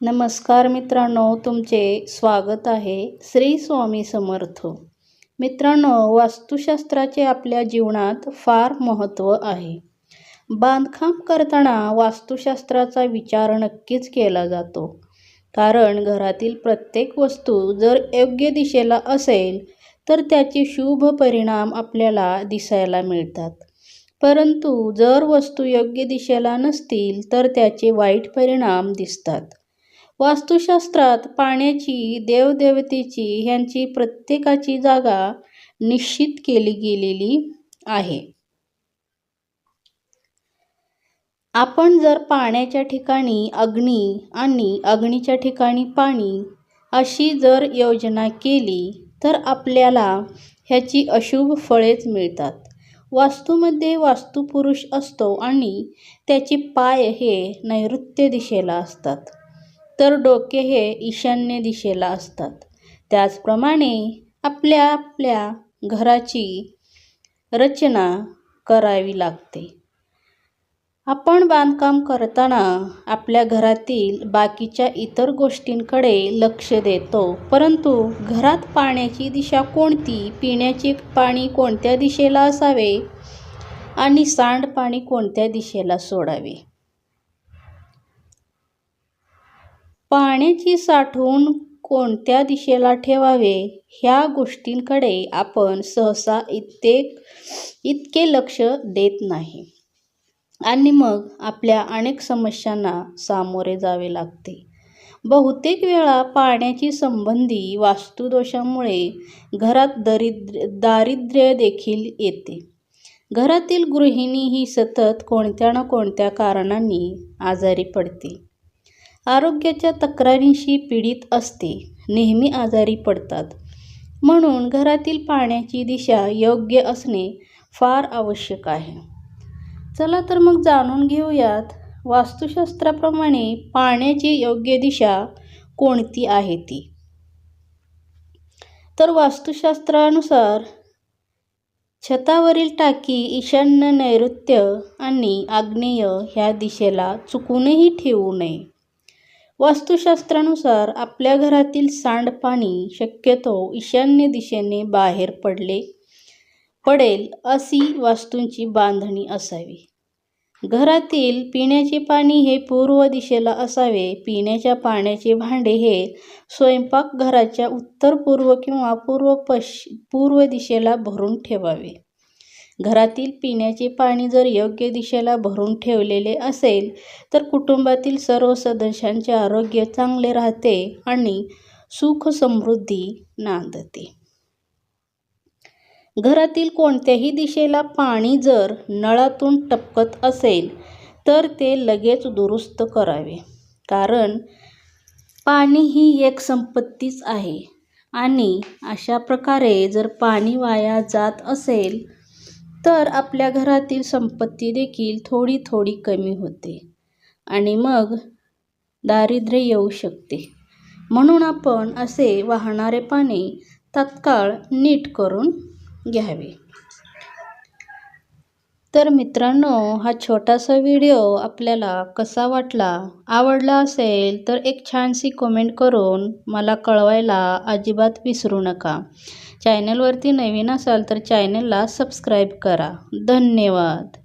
नमस्कार मित्रांनो तुमचे स्वागत आहे श्री स्वामी समर्थ. मित्रांनो वास्तुशास्त्राचे आपल्या जीवनात फार महत्त्व आहे. बांधकाम करताना वास्तुशास्त्राचा विचार नक्कीच केला जातो. कारण घरातील प्रत्येक वस्तू जर योग्य दिशेला असेल तर त्याचे शुभ परिणाम आपल्याला दिसायला मिळतात. परंतु जर वस्तू योग्य दिशेला नसतील तर त्याचे वाईट परिणाम दिसतात. वास्तुशास्त्रात पाण्याची देवदेवतेची ह्यांची प्रत्येकाची जागा निश्चित केली गेलेली आहे. आपण जर पाण्याच्या ठिकाणी अग्नी आणि अग्नीच्या ठिकाणी पाणी अशी जर योजना केली तर आपल्याला ह्याची अशुभ फळेच मिळतात. वास्तूमध्ये वास्तुपुरुष असतो आणि त्याचे पाय हे नैऋत्य दिशेला असतात. तर डोके हे ईशान्य दिशेला असतात. त्याचप्रमाणे आपल्या आपल्या घराची रचना करावी लागते. आपण बांधकाम करताना आपल्या घरातील बाकीच्या इतर गोष्टींकडे लक्ष देतो परंतु घरात पाण्याची दिशा कोणती पिण्याचे पाणी कोणत्या दिशेला असावे आणि सांडपाणी कोणत्या दिशेला सोडावे? पाण्याची साठवून कोणत्या दिशेला ठेवावे? ह्या गोष्टींकडे आपण सहसा इतके इतके लक्ष देत नाही. आणि मग आपल्या अनेक समस्यांना सामोरे जावे लागते. बहुतेक वेळा पाण्याची संबंधी वास्तुदोषामुळे घरात दरिद्र दारिद्र्य देखील येते. घरातील गृहिणी ही सतत कोणत्या ना कोणत्या कारणांनी आजारी पडते आरोग्याच्या तक्रारींशी पीडित असते. नेहमी आजारी पडतात. म्हणून घरातील पाण्याची दिशा योग्य असणे फार आवश्यक आहे. चला तर मग जाणून घेऊयात वास्तुशास्त्राप्रमाणे पाण्याची योग्य दिशा कोणती आहे ती. तर वास्तुशास्त्रानुसार छतावरील टाकी ईशान्य नैऋत्य आणि आग्नेय ह्या दिशेला चुकूनही ठेवू नये. वास्तुशास्त्रानुसार आपल्या घरातील सांडपाणी शक्यतो ईशान्य दिशेने बाहेर पडले पडेल अशी वास्तूंची बांधणी असावी. घरातील पिण्याचे पाणी हे पूर्व दिशेला असावे पिण्याच्या पाण्याचे भांडे हे स्वयंपाकघराच्या उत्तर पूर्व किंवा पूर्व पश पूर्व दिशेला भरून ठेवावे. घरातील पिण्याचे पाणी जर योग्य दिशेला भरून ठेवलेले असेल तर कुटुंबातील सर्व सदस्यांचे आरोग्य चांगले राहते आणि सुख समृद्धी नांदते. घरातील कोणत्याही दिशेला पाणी जर नळातून टपकत असेल तर ते लगेच दुरुस्त करावे. कारण पाणी ही एक संपत्तीच आहे आणि अशा प्रकारे जर पाणी वाया जात असेल तर आपल्या घरातील संपत्ती देखील थोडी थोडी कमी होते आणि मग दारिद्र्य येऊ शकते. म्हणून आपण असे वाहणारे पाणी तात्काळ नीट करून घ्यावे. तर मित्रांनो हा छोटासा व्हिडिओ आपल्याला कसा वाटला? आवडला असेल तर एक छानशी कमेंट करून मला कळवायला अजिबात विसरू नका. चॅनलवरती नवीन असाल तर चॅनलला सबस्क्राईब करा. धन्यवाद.